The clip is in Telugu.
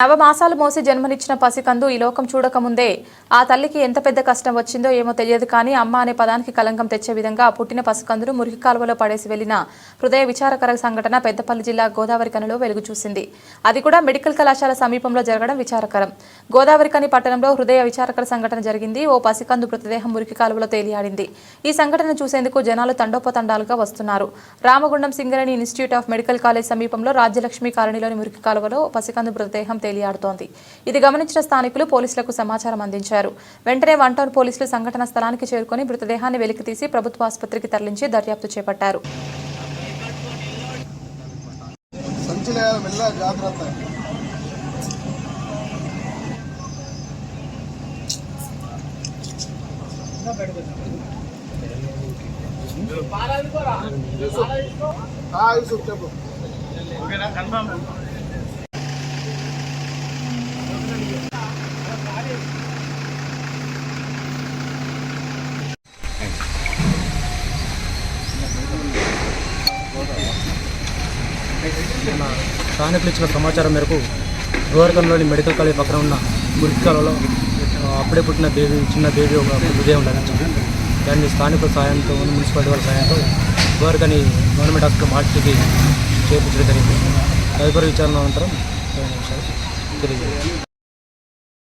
నవమాసాలు మోసి జన్మనిచ్చిన పసికందు ఈ లోకం చూడకముందే ఆ తల్లికి ఎంత పెద్ద కష్టం వచ్చిందో ఏమో తెలియదు కానీ అమ్మ అనే పదానికి కలంకం తెచ్చే విధంగా పుట్టిన పసికందును మురికి కాలువలో పడేసి వెళ్ళిన హృదయ విచారకర సంఘటన పెద్దపల్లి జిల్లా గోదావరి కనిలో వెలుగు చూసింది. అది కూడా మెడికల్ కళాశాల సమీపంలో జరగడం విచారకరం. గోదావరి కని పట్టణంలో హృదయ విచారకర సంఘటన జరిగింది. ఓ పసికందు మృతదేహం మురికి కాలువలో తేలియాడింది. ఈ సంఘటన చూసేందుకు జనాలు తండోపతండాలుగా వస్తున్నారు. Ramagundam Singareni institute of medical college సమీపంలో రాజ్యలక్ష్మి కాలనీలోని మురికి కాలువలో పసికందు మృతదేహం తేలియాడుతోంది. ఇది గమనించిన స్థానికులు పోలీసులకు సమాచారం అందించారు. వెంటనే వన్ టౌన్ పోలీసులు సంఘటన స్థలానికి చేరుకొని మృతదేహాన్ని వెలికితీసి ప్రభుత్వ ఆసుపత్రికి తరలించి దర్యాప్తు చేపట్టారు. సంచిలో మెల్ల జాగ్రత్త. మన స్థానికులు ఇచ్చిన సమాచారం మేరకు గోవర్ధన్లోని మెడికల్ కాలేజ్ పక్కన ఉన్న మురికాలలో అప్పుడే పుట్టిన దేవి చిన్న దేవి ఒక హృదయం లభించింది దాన్ని స్థానికుల సాయంతో మున్సిపాలిటీ వాళ్ళ సాయంతో గోవర్ధని గవర్నమెంట్ హాస్పిటల్ మార్చికి చేర్పించడం జరిగింది. తదుపరి విచారణ అనంతరం తెలియజేయాలి